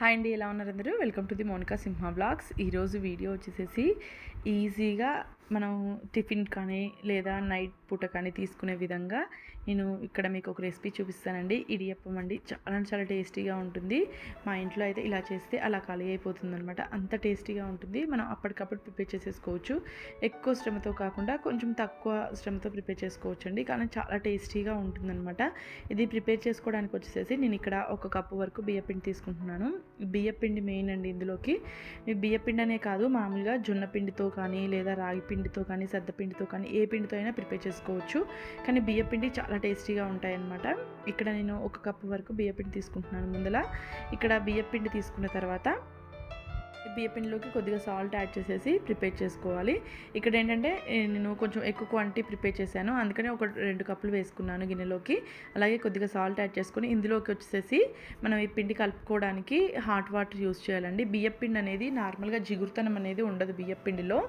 Hi అండి ఎలా ఉన్నారు అందరూ? Welcome to the Monika Simha blogs. ఈరోజు వీడియో వచ్చేసేసి ఈజీగా మనం టిఫిన్ కానీ లేదా నైట్ పూట కానీ తీసుకునే విధంగా నేను ఇక్కడ మీకు ఒక రెసిపీ చూపిస్తానండి. ఇడియప్పం అండి. చాలా చాలా టేస్టీగా ఉంటుంది. మా ఇంట్లో అయితే ఇలా చేస్తే అలా ఖాళీ అయిపోతుంది అనమాట అంత టేస్టీగా ఉంటుంది. మనం అప్పటికప్పుడు ప్రిపేర్ చేసేసుకోవచ్చు. ఎక్కువ శ్రమతో కాకుండా కొంచెం తక్కువ శ్రమతో ప్రిపేర్ చేసుకోవచ్చు అండి కానీ చాలా టేస్టీగా ఉంటుందన్నమాట. ఇది ప్రిపేర్ చేసుకోవడానికి వచ్చేసేసి నేను ఇక్కడ ఒక కప్పు వరకు బియ్యపిండి తీసుకుంటున్నాను. బియ్యపిండి మెయిన్ అండి ఇందులోకి. బియ్యపిండి అనే కాదు మామూలుగా జొన్న పిండితో కానీ లేదా రాగి పిండి పిండితో కానీ సద్దపిండితో కానీ ఏ పిండితో అయినా ప్రిపేర్ చేసుకోవచ్చు. కానీ బియ్యపిండి చాలా టేస్టీగా ఉంటాయన్నమాట. ఇక్కడ నేను ఒక కప్పు వరకు బియ్యపిండి తీసుకుంటున్నాను ముందల. ఇక్కడ బియ్యపిండి తీసుకున్న తర్వాత బియ్యపిండిలోకి కొద్దిగా సాల్ట్ యాడ్ చేసేసి ప్రిపేర్ చేసుకోవాలి. ఇక్కడ ఏంటంటే నేను కొంచెం ఎక్కువ క్వాంటిటీ ప్రిపేర్ చేశాను. అందుకని ఒక రెండు కప్పులు వేసుకున్నాను గిన్నెలోకి. అలాగే కొద్దిగా సాల్ట్ యాడ్ చేసుకొని ఇందులోకి వచ్చేసేసి మనం ఈ పిండి కలుపుకోవడానికి హాట్ వాటర్ యూస్ చేయాలండి. బియ్యపిండి అనేది నార్మల్గా జిగురుతనం అనేది ఉండదు బియ్యపిండిలో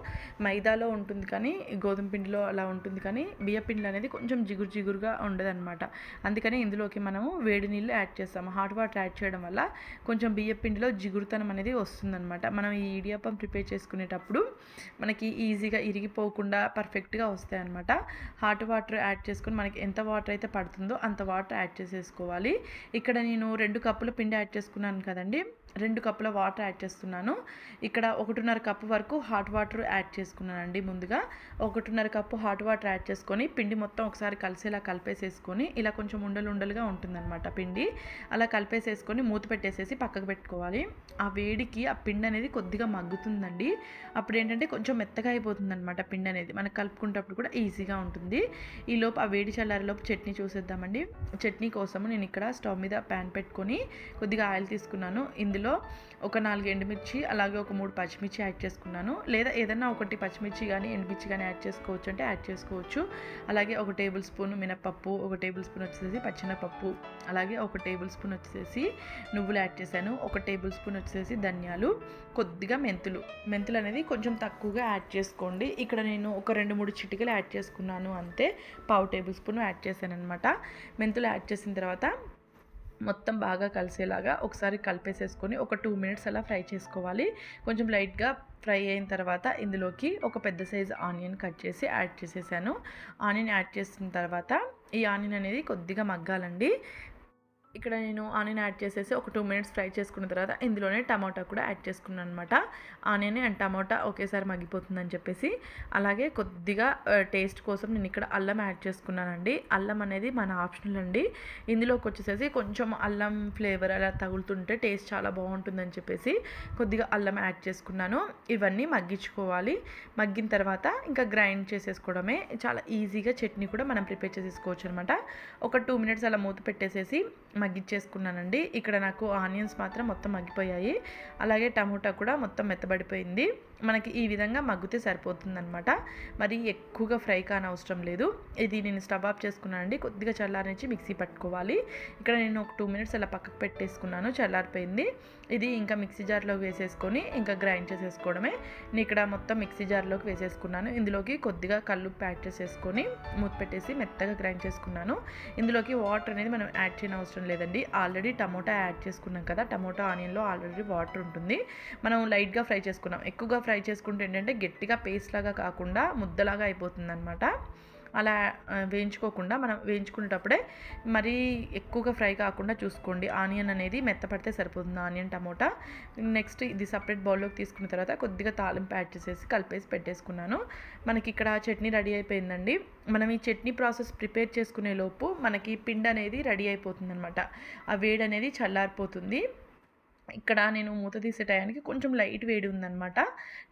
మైదాలో ఉంటుంది కానీ గోధుమ పిండిలో అలా ఉంటుంది కానీ బియ్యపిండి అనేది కొంచెం జిగురు జిగురుగా ఉండదు అనమాట అందుకని ఇందులోకి మనము వేడి నీళ్ళు యాడ్ చేస్తాము. హాట్ వాటర్ యాడ్ చేయడం వల్ల కొంచెం బియ్యపిండిలో జిగురుతనం అనేది వస్తుందన్నమాట. మనం ఈ ఇడియప్పం ప్రిపేర్ చేసుకునేటప్పుడు మనకి ఈజీగా ఇరిగిపోకుండా పర్ఫెక్ట్గా వస్తాయి అనమాట హాట్ వాటర్ యాడ్ చేసుకొని మనకి ఎంత వాటర్ అయితే పడుతుందో అంత వాటర్ యాడ్ చేసేసుకోవాలి. ఇక్కడ నేను రెండు కప్పుల పిండి యాడ్ చేసుకున్నాను కదండి. రెండు కప్పుల వాటర్ యాడ్ చేస్తున్నాను. ఇక్కడ ఒకటిన్నర కప్పు వరకు హాట్ వాటర్ యాడ్ చేసుకున్నానండి ముందుగా. ఒకటిన్నర కప్పు హాట్ వాటర్ యాడ్ చేసుకొని పిండి మొత్తం ఒకసారి కలిసేలా కలిపేసేసుకొని ఇలా కొంచెం ఉండలు ఉండలుగా ఉంటుందన్నమాట పిండి. అలా కలిపేసేసుకొని మూత పెట్టేసేసి పక్కకు పెట్టుకోవాలి. ఆ వేడికి ఆ పిండి అనేది కొద్దిగా మగ్గుతుందండి. అప్పుడు ఏంటంటే కొంచెం మెత్తగా అయిపోతుంది అనమాట పిండి అనేది. మనకు కలుపుకునేటప్పుడు కూడా ఈజీగా ఉంటుంది. ఈ లోపు ఆ వేడి చల్లారిలోపు చట్నీ చూసేద్దామండి. చట్నీ కోసము నేను ఇక్కడ స్టవ్ మీద ప్యాన్ పెట్టుకొని కొద్దిగా ఆయిల్ తీసుకున్నాను. ఇందులో ఒక నాలుగు ఎండుమిర్చి అలాగే ఒక మూడు పచ్చిమిర్చి యాడ్ చేసుకున్నాను. లేదా ఏదైనా ఒకటి పచ్చిమిర్చి కానీ ఎండుమిర్చి కానీ యాడ్ చేసుకోవచ్చు అంటే యాడ్ చేసుకోవచ్చు. అలాగే ఒక టేబుల్ స్పూన్ మినపప్పు ఒక టేబుల్ స్పూన్ వచ్చేసి పచ్చినపప్పు అలాగే ఒక టేబుల్ స్పూన్ వచ్చేసి నువ్వులు యాడ్ చేశాను. ఒక టేబుల్ స్పూన్ వచ్చేసి ధనియాలు. కొద్దిగా మెంతులు. మెంతులు అనేది కొంచెం తక్కువగా యాడ్ చేసుకోండి. ఇక్కడ నేను ఒక రెండు మూడు చిటికలు యాడ్ చేసుకున్నాను అంతే. పావు టేబుల్ స్పూన్ యాడ్ చేశాను అనమాట మెంతులు యాడ్ చేసిన తర్వాత మొత్తం బాగా కలిసేలాగా ఒకసారి కలిపేసేసుకొని ఒక టూ మినిట్స్ అలా ఫ్రై చేసుకోవాలి. కొంచెం లైట్గా ఫ్రై అయిన తర్వాత ఇందులోకి ఒక పెద్ద సైజు ఆనియన్ కట్ చేసి యాడ్ చేసేసాను. ఆనియన్ యాడ్ చేసిన తర్వాత ఈ ఆనియన్ అనేది కొద్దిగా మగ్గాలండి. ఇక్కడ నేను ఆనియన్ యాడ్ చేసేసి ఒక టూ మినిట్స్ ఫ్రై చేసుకున్న తర్వాత ఇందులోనే టమాటా కూడా యాడ్ చేసుకున్నాను అనమాట ఆనియన్ అండ్ టమాటా ఒకేసారి మగ్గిపోతుందని చెప్పేసి. అలాగే కొద్దిగా టేస్ట్ కోసం నేను ఇక్కడ అల్లం యాడ్ చేసుకున్నానండి. అల్లం అనేది మన ఆప్షనల్ అండి. ఇందులోకి వచ్చేసేసి కొంచెం అల్లం ఫ్లేవర్ అలా తగులుతుంటే టేస్ట్ చాలా బాగుంటుందని చెప్పేసి కొద్దిగా అల్లం యాడ్ చేసుకున్నాను. ఇవన్నీ మగ్గించుకోవాలి. మగ్గిన తర్వాత ఇంకా గ్రైండ్ చేసేసుకోవడమే. చాలా ఈజీగా చట్నీ కూడా మనం ప్రిపేర్ చేసేసుకోవచ్చు అనమాట ఒక టూ మినిట్స్ అలా మూత పెట్టేసేసి మగ్గిచ్చేసుకున్నానండి. ఇక్కడ నాకు ఆనియన్స్ మాత్రం మొత్తం మగ్గిపోయాయి. అలాగే టమోటా కూడా మొత్తం మెత్తబడిపోయింది. మనకి ఈ విధంగా మగ్గితే సరిపోతుందనమాట మరి ఎక్కువగా ఫ్రై కానవసరం లేదు. ఇది నేను స్టవ్ ఆఫ్ చేసుకున్నానండి. కొద్దిగా చల్లారించి మిక్సీ పట్టుకోవాలి. ఇక్కడ నేను ఒక టూ మినిట్స్ అలా పక్కకు పెట్టేసుకున్నాను. చల్లారిపోయింది. ఇది ఇంకా మిక్సీ జార్లోకి వేసేసుకొని ఇంకా గ్రైండ్ చేసేసుకోవడమే. నేను ఇక్కడ మొత్తం మిక్సీ జార్లోకి వేసేసుకున్నాను. ఇందులోకి కొద్దిగా కళ్ళు ప్యాక్ చేసేసుకొని మూత పెట్టేసి మెత్తగా గ్రైండ్ చేసుకున్నాను. ఇందులోకి వాటర్ అనేది మనం యాడ్ చేయని అవసరం లేదండి. ఆల్రెడీ టమోటా యాడ్ చేసుకున్నాం కదా. టమోటా ఆనియన్లో ఆల్రెడీ వాటర్ ఉంటుంది. మనం లైట్గా ఫ్రై చేసుకున్నాం. ఎక్కువగా ఫ్రై చేసుకుంటే ఏంటంటే గట్టిగా పేస్ట్ లాగా కాకుండా ముద్దలాగా అయిపోతుంది అనమాట అలా వేయించుకోకుండా మనం వేయించుకునేటప్పుడే మరీ ఎక్కువగా ఫ్రై కాకుండా చూసుకోండి. ఆనియన్ అనేది మెత్తపడితే సరిపోతుంది ఆనియన్ టమోటా. నెక్స్ట్ ఇది సపరేట్ బౌల్లోకి తీసుకున్న తర్వాత కొద్దిగా తాలింపు యాడ్ చేసేసి కలిపేసి పెట్టేసుకున్నాను. మనకి ఇక్కడ చట్నీ రెడీ అయిపోయిందండి. మనం ఈ చట్నీ ప్రాసెస్ ప్రిపేర్ చేసుకునే లోపు మనకి పిండి అనేది రెడీ అయిపోతుంది అనమాట ఆ వేడి అనేది చల్లారిపోతుంది. ఇక్కడ నేను మూత తీసే టయానికి కొంచెం లైట్ వేడి ఉందన్నమాట.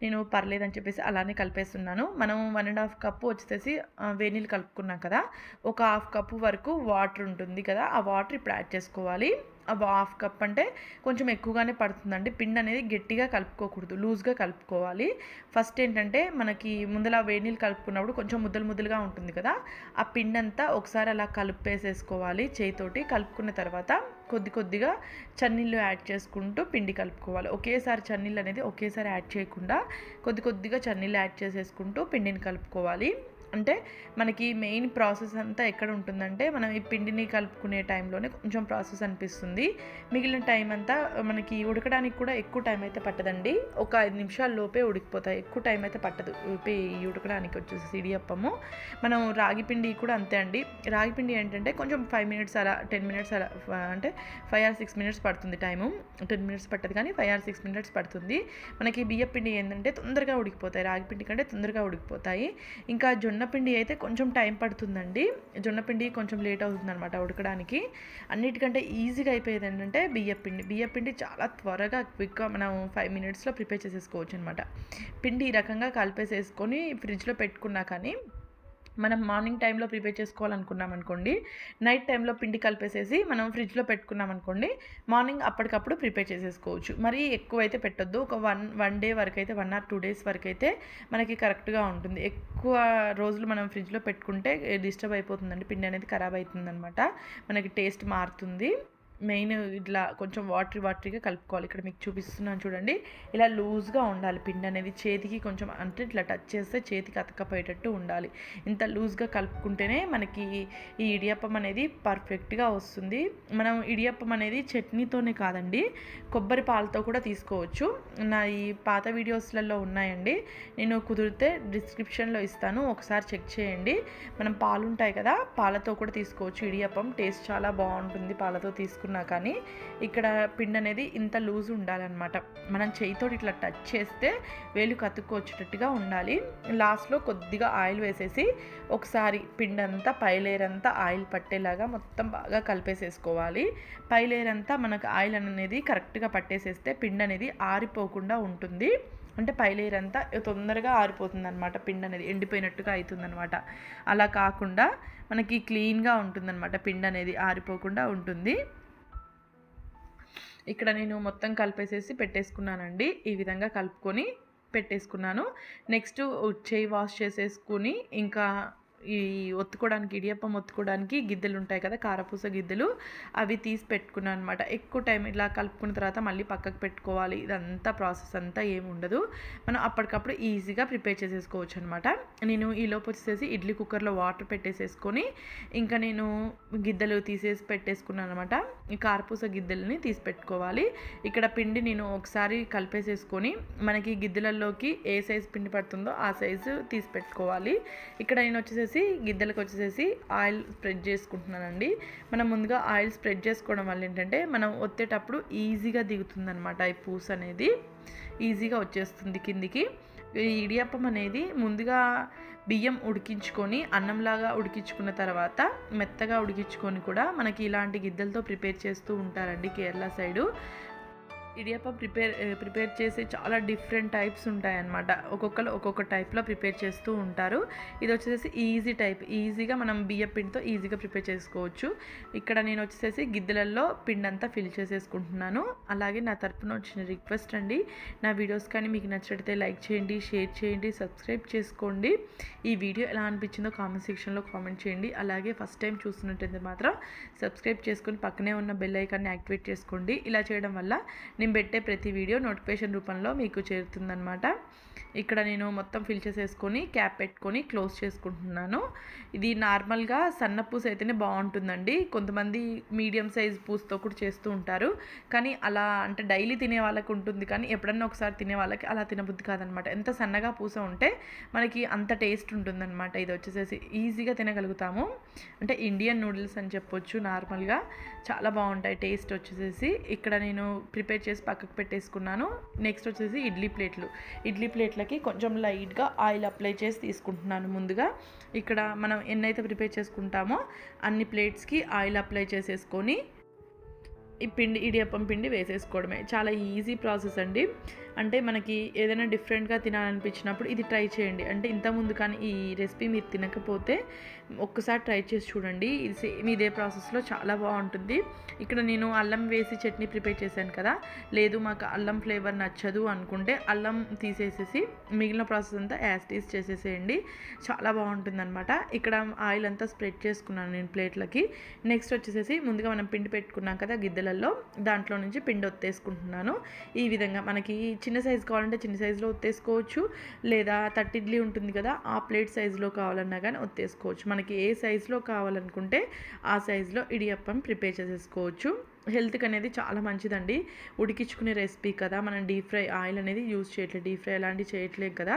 నేను పర్లేదని చెప్పేసి అలానే కలిపేస్తున్నాను. మనం వన్ అండ్ హాఫ్ కప్పు వచ్చేసి వేనీళ్ళు కలుపుకున్నాం కదా ఒక హాఫ్ కప్పు వరకు వాటర్ ఉంటుంది కదా ఆ వాటర్ ఇప్పుడు యాడ్ చేసుకోవాలి. హాఫ్ కప్ అంటే కొంచెం ఎక్కువగానే పడుతుందండి. పిండి అనేది గట్టిగా కలుపుకోకూడదు లూజ్గా కలుపుకోవాలి. ఫస్ట్ ఏంటంటే మనకి ముందల వేడి నీళ్ళు కలుపుకున్నప్పుడు కొంచెం ముద్దలు ముద్దలుగా ఉంటుంది కదా ఆ పిండి అంతా ఒకసారి అలా కలిపేసేసుకోవాలి చేయితోటి. కలుపుకున్న తర్వాత కొద్ది కొద్దిగా చన్నీళ్ళు యాడ్ చేసుకుంటూ పిండి కలుపుకోవాలి. ఒకేసారి చన్నీళ్ళు అనేది ఒకేసారి యాడ్ చేయకుండా కొద్ది కొద్దిగా చన్నీళ్ళు యాడ్ చేసేసుకుంటూ పిండిని కలుపుకోవాలి. అంటే మనకి మెయిన్ ప్రాసెస్ అంతా ఎక్కడ ఉంటుందంటే మనం ఈ పిండిని కలుపుకునే టైంలోనే కొంచెం ప్రాసెస్ అనిపిస్తుంది. మిగిలిన టైం అంతా మనకి ఉడకడానికి కూడా ఎక్కువ టైం అయితే పట్టదండి. ఒక ఐదు నిమిషాల లోపే ఉడికిపోతాయి. ఎక్కువ టైం అయితే పట్టదు. ఈ ఉడకడానికి వచ్చేసి ఇడియప్పము మనం రాగి పిండి కూడా అంతే అండి. రాగి పిండి ఏంటంటే కొంచెం ఫైవ్ మినిట్స్ అలా టెన్ మినిట్స్ అలా అంటే ఫైవ్ ఆర్ సిక్స్ మినిట్స్ పడుతుంది టైము. టెన్ మినిట్స్ పట్టదు కానీ ఫైవ్ ఆర్ సిక్స్ మినిట్స్ పడుతుంది. మనకి బియ్య పిండి ఏంటంటే తొందరగా ఉడికిపోతాయి. రాగి పిండి కంటే తొందరగా ఉడికిపోతాయి. ఇంకా జొన్న జొన్నపిండి అయితే కొంచెం టైం పడుతుందండి. జొన్నపిండి కొంచెం లేట్ అవుతుంది అనమాట ఉడకడానికి. అన్నిటికంటే ఈజీగా అయిపోయేది ఏంటంటే బియ్యపిండి. పిండి పిండి చాలా త్వరగా క్విక్గా మనం ఫైవ్ మినిట్స్లో ప్రిపేర్ చేసేసుకోవచ్చు అనమాట పిండి ఈ రకంగా కలిపేసేసుకొని ఫ్రిడ్జ్లో పెట్టుకున్నా కానీ మనం మార్నింగ్ టైంలో ప్రిపేర్ చేసుకోవాలనుకున్నాం అనుకోండి నైట్ టైంలో పిండి కలిపేసేసి మనం ఫ్రిడ్జ్లో పెట్టుకున్నాం అనుకోండి మార్నింగ్ అప్పటికప్పుడు ప్రిపేర్ చేసేసుకోవచ్చు. మరీ ఎక్కువ అయితే పెట్టొద్దు. ఒక వన్ వన్ డే వరకు అయితే వన్ ఆర్ టూ డేస్ వరకు అయితే మనకి కరెక్ట్గా ఉంటుంది. ఎక్కువ రోజులు మనం ఫ్రిడ్జ్లో పెట్టుకుంటే డిస్టర్బ్ అయిపోతుందండి పిండి అనేది ఖరాబ్ అవుతుందనమాట మనకి టేస్ట్ మారుతుంది. మెయిన్ ఇట్లా కొంచెం వాటర్ వాటరీగా కలుపుకోవాలి. ఇక్కడ మీకు చూపిస్తున్నాను చూడండి. ఇలా లూజ్గా ఉండాలి. పిండి అనేది చేతికి కొంచెం అంటే ఇట్లా టచ్ చేస్తే చేతికి అతకపోయేటట్టు ఉండాలి. ఇంత లూజ్గా కలుపుకుంటేనే మనకి ఈ ఇడియప్పం అనేది పర్ఫెక్ట్గా వస్తుంది. మనం ఇడియప్పం అనేది చట్నీతోనే కాదండి కొబ్బరి పాలతో కూడా తీసుకోవచ్చు. నా ఈ పాత వీడియోస్లలో ఉన్నాయండి. నేను కుదిరితే డిస్క్రిప్షన్లో ఇస్తాను. ఒకసారి చెక్ చేయండి. మనం పాలు ఉంటాయి కదా పాలతో కూడా తీసుకోవచ్చు. ఇడియప్పం టేస్ట్ చాలా బాగుంటుంది పాలతో తీసుకున్నా కానీ ఇక్కడ పిండి అనేది ఇంత లూజ్ ఉండాలన్నమాట. మనం చేయితో ఇట్లా టచ్ చేస్తే వేలు కతుక్కొచ్చేటట్టుగా ఉండాలి. లాస్ట్లో కొద్దిగా ఆయిల్ వేసేసి ఒకసారి పిండి అంతా పైలేయర్ అంతా ఆయిల్ పట్టేలాగా మొత్తం బాగా కలిపేసేసుకోవాలి. పైలేయర్ అంతా మనకు ఆయిల్ అనేది కరెక్ట్గా పట్టేసేస్తే పిండి అనేది ఆరిపోకుండా ఉంటుంది. అంటే పైలేయర్ అంతా తొందరగా ఆరిపోతుంది అనమాట పిండి అనేది ఎండిపోయినట్టుగా అవుతుందనమాట అలా కాకుండా మనకి క్లీన్గా ఉంటుందన్నమాట. పిండి అనేది ఆరిపోకుండా ఉంటుంది. ఇక్కడ నేను మొత్తం కలిపేసేసి పెట్టేసుకున్నానండి. ఈ విధంగా కలుపుకొని పెట్టేసుకున్నాను. నెక్స్ట్ చేయి వాష్ చేసేసుకుని ఇంకా ఈ ఒత్తుకోవడానికి ఇడియప్పం ఒత్తుకోవడానికి గిద్దెలు ఉంటాయి కదా కారపూస గిద్దెలు. అవి తీసి పెట్టుకున్నాను అనమాట ఎక్కువ టైం ఇలా కలుపుకున్న తర్వాత మళ్ళీ పక్కకు పెట్టుకోవాలి. ఇదంతా ప్రాసెస్ అంతా ఏమి ఉండదు. మనం అప్పటికప్పుడు ఈజీగా ప్రిపేర్ చేసేసుకోవచ్చు అనమాట నేను ఈ లోపు వచ్చేసి ఇడ్లీ కుక్కర్లో వాటర్ పెట్టేసేసుకొని ఇంకా నేను గిద్దెలు తీసేసి పెట్టేసుకున్నాను అనమాట ఈ కారపూస గిద్దెలని తీసి పెట్టుకోవాలి. ఇక్కడ పిండి నేను ఒకసారి కలిపేసేసుకొని మనకి గిద్దెలలోకి ఏ సైజు పిండి పడుతుందో ఆ సైజు తీసి పెట్టుకోవాలి. ఇక్కడ నేను వచ్చేసేసి గిద్దెలకు వచ్చేసేసి ఆయిల్ స్ప్రెడ్ చేసుకుంటున్నానండి. మనం ముందుగా ఆయిల్ స్ప్రెడ్ చేసుకోవడం వల్ల ఏంటంటే మనం ఒత్తేటప్పుడు ఈజీగా దిగుతుందనమాట ఈ పూస అనేది. ఈజీగా వచ్చేస్తుంది కిందికి. ఈ ఇడియప్పం అనేది ముందుగా బియ్యం ఉడికించుకొని అన్నంలాగా ఉడికించుకున్న తర్వాత మెత్తగా ఉడికించుకొని కూడా మనకి ఇలాంటి గిద్దెలతో ప్రిపేర్ చేస్తూ ఉంటారండి Kerala side. Idiyappam prepare prepare చేసే చాలా డిఫరెంట్ టైప్స్ ఉంటాయన్నమాట. ఒక్కొక్కరు ఒక్కొక్క టైప్లో ప్రిపేర్ చేస్తూ ఉంటారు. ఇది వచ్చేసి ఈజీ టైప్. ఈజీగా మనం బియ్యం పిండితో ఈజీగా ప్రిపేర్ చేసుకోవచ్చు. ఇక్కడ నేను వచ్చేసి గిద్దెలలో పిండి అంతా ఫిల్ చేసేసుకుంటున్నాను. అలాగే నా తరపున వచ్చిన రిక్వెస్ట్ అండి నా వీడియోస్ కానీ మీకు నచ్చితే లైక్ చేయండి షేర్ చేయండి సబ్స్క్రైబ్ చేసుకోండి. ఈ వీడియో ఎలా అనిపించిందో కామెంట్ సెక్షన్లో కామెంట్ చేయండి. అలాగే ఫస్ట్ టైం చూస్తున్నట్టయితే మాత్రం సబ్స్క్రైబ్ చేసుకొని పక్కనే ఉన్న బెల్ ఐకాన్ని యాక్టివేట్ చేసుకోండి. ఇలా చేయడం వల్ల నేను పెట్టే ప్రతి వీడియో నోటిఫికేషన్ రూపంలో మీకు చేరుతుందనమాట ఇక్కడ నేను మొత్తం ఫిల్ చేసేసుకొని క్యాప్ పెట్టుకొని క్లోజ్ చేసుకుంటున్నాను. ఇది నార్మల్గా సన్న పూస అయితేనే బాగుంటుందండి. కొంతమంది మీడియం సైజ్ పూసతో కూడా చేస్తూ ఉంటారు. కానీ అలా అంటే డైలీ తినే వాళ్ళకి ఉంటుంది. కానీ ఎప్పుడన్నా ఒకసారి తినే వాళ్ళకి అలా తినబుద్ధి కాదనమాట. ఎంత సన్నగా పూస ఉంటే మనకి అంత టేస్ట్ ఉంటుందన్నమాట ఇది వచ్చేసేసి ఈజీగా తినగలుగుతాము. అంటే ఇండియన్ నూడిల్స్ అని చెప్పొచ్చు నార్మల్గా చాలా బాగుంటాయి టేస్ట్ వచ్చేసేసి. ఇక్కడ నేను ప్రిపేర్ చేసి పక్కకు పెట్టేసుకున్నాను. నెక్స్ట్ వచ్చేసి ఇడ్లీ ప్లేట్లు. ఇడ్లీ ప్లేట్ ప్లేట్లకి కొంచెం లైట్గా ఆయిల్ అప్లై చేసి తీసుకుంటున్నాను ముందుగా. ఇక్కడ మనం ఎన్నైతే ప్రిపేర్ చేసుకుంటామో అన్ని ప్లేట్స్కి ఆయిల్ అప్లై చేసేసుకొని ఈ పిండి ఇడియప్పం పిండి వేసేసుకోవడమే. చాలా ఈజీ ప్రాసెస్ అండి. అంటే మనకి ఏదైనా డిఫరెంట్గా తినాలనిపించినప్పుడు ఇది ట్రై చేయండి. అంటే ఇంతకుముందు కానీ ఈ రెసిపీ మీరు తినకపోతే ఒక్కసారి ట్రై చేసి చూడండి. ఇది సేమ్ ఇదే ప్రాసెస్లో చాలా బాగుంటుంది. ఇక్కడ నేను అల్లం వేసి చట్నీ ప్రిపేర్ చేశాను కదా. లేదు మాకు అల్లం ఫ్లేవర్ నచ్చదు అనుకుంటే అల్లం తీసేసేసి మిగిలిన ప్రాసెస్ అంతా యాస్టీస్ చేసేసేయండి. చాలా బాగుంటుంది అనమాట ఇక్కడ ఆయిల్ అంతా స్ప్రెడ్ చేసుకున్నాను నేను ప్లేట్లకి. నెక్స్ట్ వచ్చేసేసి ముందుగా మనం పిండి పెట్టుకున్నాం కదా గిద్దెలలో దాంట్లో నుంచి పిండి ఒత్తేసుకుంటున్నాను. ఈ విధంగా మనకి చిన్న సైజు కావాలంటే చిన్న సైజులో ఒత్తేసుకోవచ్చు. లేదా థర్టీ ఇడ్లీ ఉంటుంది కదా ఆ ప్లేట్ సైజులో కావాలన్నా కానీ ఒత్తేసుకోవచ్చు. మనకి ఏ సైజులో కావాలనుకుంటే ఆ సైజులో ఇడియప్పం ప్రిపేర్ చేసేసుకోవచ్చు. హెల్త్కి అనేది చాలా మంచిదండి. ఉడికించుకునే రెసిపీ కదా మనం డీప్ ఫ్రై ఆయిల్ అనేది యూజ్ చేయట్లేదు డీప్ ఫ్రై అలాంటివి చేయట్లేదు కదా.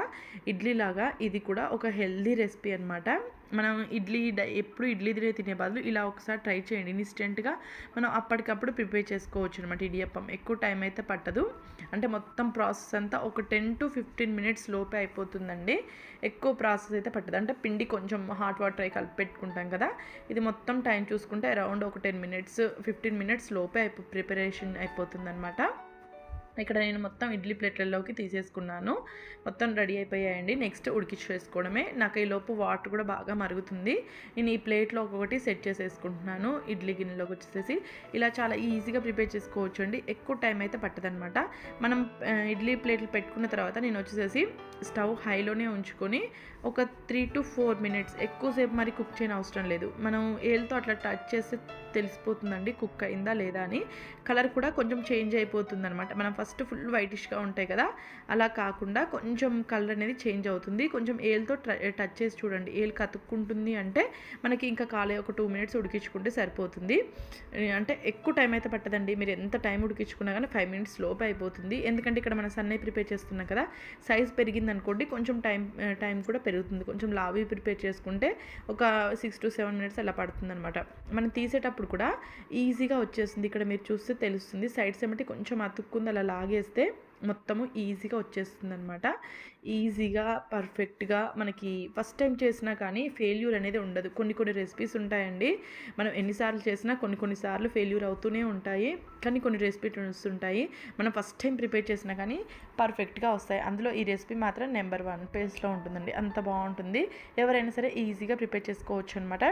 ఇడ్లీ లాగా ఇది కూడా ఒక హెల్దీ రెసిపీ అనమాట మనం ఇడ్లీ ఎప్పుడు ఇడ్లీ తినే తినే బదులు ఇలా ఒకసారి ట్రై చేయండి. ఇన్స్టెంట్గా మనం అప్పటికప్పుడు ప్రిపేర్ చేసుకోవచ్చు అనమాట ఇడియప్పం. ఎక్కువ టైం అయితే పట్టదు. అంటే మొత్తం ప్రాసెస్ అంతా ఒక టెన్ టు ఫిఫ్టీన్ మినిట్స్ లోపే అయిపోతుందండి. ఎక్కువ ప్రాసెస్ అయితే పట్టదు. అంటే పిండి కొంచెం హాట్ వాటర్ అయి కలిపి పెట్టుకుంటాం కదా. ఇది మొత్తం టైం చూసుకుంటే అరౌండ్ ఒక టెన్ మినిట్స్ ఫిఫ్టీన్ మినిట్స్ లోపే అయిపో ప్రిపరేషన్ అయిపోతుంది ఇక్కడ నేను మొత్తం ఇడ్లీ ప్లేట్లలోకి తీసేసుకున్నాను. మొత్తం రెడీ అయిపోయాయండి. నెక్స్ట్ ఉడికించేసుకోవడమే నాకు ఈ లోపు వాటర్ కూడా బాగా మరుగుతుంది. నేను ఈ ప్లేట్లో ఒక్కొక్కటి సెట్ చేసేసుకుంటున్నాను. ఇడ్లీ గిన్నెలోకి వచ్చేసేసి ఇలా చాలా ఈజీగా ప్రిపేర్ చేసుకోవచ్చు అండి ఎక్కువ టైం అయితే పట్టదనమాట మనం ఇడ్లీ ప్లేట్లు పెట్టుకున్న తర్వాత నేను వచ్చేసేసి స్టవ్ హైలోనే ఉంచుకొని ఒక త్రీ టు ఫోర్ మినిట్స్ ఎక్కువసేపు మరి కుక్ చేయని అవసరం లేదు. మనం ఏళ్ళతో అట్లా టచ్ చేస్తే తెలిసిపోతుందండి కుక్ అయిందా లేదా అని. కలర్ కూడా కొంచెం చేంజ్ అయిపోతుంది అనమాట మనం ఫస్ట్ ఫుల్ వైటిష్గా ఉంటాయి కదా అలా కాకుండా కొంచెం కలర్ అనేది చేంజ్ అవుతుంది. కొంచెం ఏల్తో టచ్ చేసి చూడండి. ఏలు కతుక్కుంటుంది అంటే మనకి ఇంకా కాలే ఒక టూ మినిట్స్ ఉడికించుకుంటే సరిపోతుంది. అంటే ఎక్కువ టైం అయితే పట్టదండి. మీరు ఎంత టైం ఉడికించుకున్నా కానీ ఫైవ్ మినిట్స్ లోపు అయిపోతుంది. ఎందుకంటే ఇక్కడ మనం సన్నై ప్రిపేర్ చేస్తున్నాం కదా సైజ్ పెరిగింది అనుకోండి కొంచెం టైం టైం కూడా పెరుగుతుంది. కొంచెం లావి ప్రిపేర్ చేసుకుంటే ఒక సిక్స్ టు సెవెన్ మినిట్స్ అలా పడుతుంది అనమాట మనం తీసేటప్పుడు కూడా ఈజీగా వచ్చేస్తుంది. ఇక్కడ మీరు చూస్తే తెలుస్తుంది. సైడ్స్ ఏమంటే కొంచెం అతుక్కుంది అలా లాగేస్తే మొత్తము ఈజీగా వచ్చేస్తుంది అనమాట ఈజీగా పర్ఫెక్ట్గా మనకి ఫస్ట్ టైం చేసినా కానీ ఫెయిల్యూర్ అనేది ఉండదు. కొన్ని కొన్ని రెసిపీస్ ఉంటాయండి. మనం ఎన్నిసార్లు చేసినా కొన్ని కొన్నిసార్లు ఫెయిల్యూర్ అవుతూనే ఉంటాయి. కానీ కొన్ని రెసిపీస్ ఉంటాయి మనం ఫస్ట్ టైం ప్రిపేర్ చేసినా కానీ పర్ఫెక్ట్గా వస్తాయి. అందులో ఈ రెసిపీ మాత్రం నెంబర్ వన్ పేజ్లో ఉంటుందండి. అంత బాగుంటుంది. ఎవరైనా సరే ఈజీగా ప్రిపేర్ చేసుకోవచ్చు అనమాట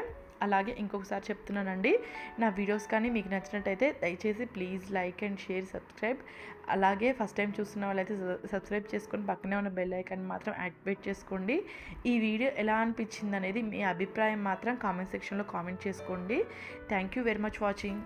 అలాగే ఇంకొకసారి చెప్తున్నానండి. నా వీడియోస్ కానీ మీకు నచ్చినట్టయితే దయచేసి please like and share subscribe. అలాగే ఫస్ట్ టైం చూస్తున్న వాళ్ళైతే సబ్స్క్రైబ్ చేసుకొని పక్కనే ఉన్న బెల్ ఐకాన్ మాత్రం యాక్టివేట్ చేసుకోండి. ఈ వీడియో ఎలా అనిపించింది అనేది మీ అభిప్రాయం మాత్రం కామెంట్ సెక్షన్లో కామెంట్ చేసుకోండి. Thank you very much watching.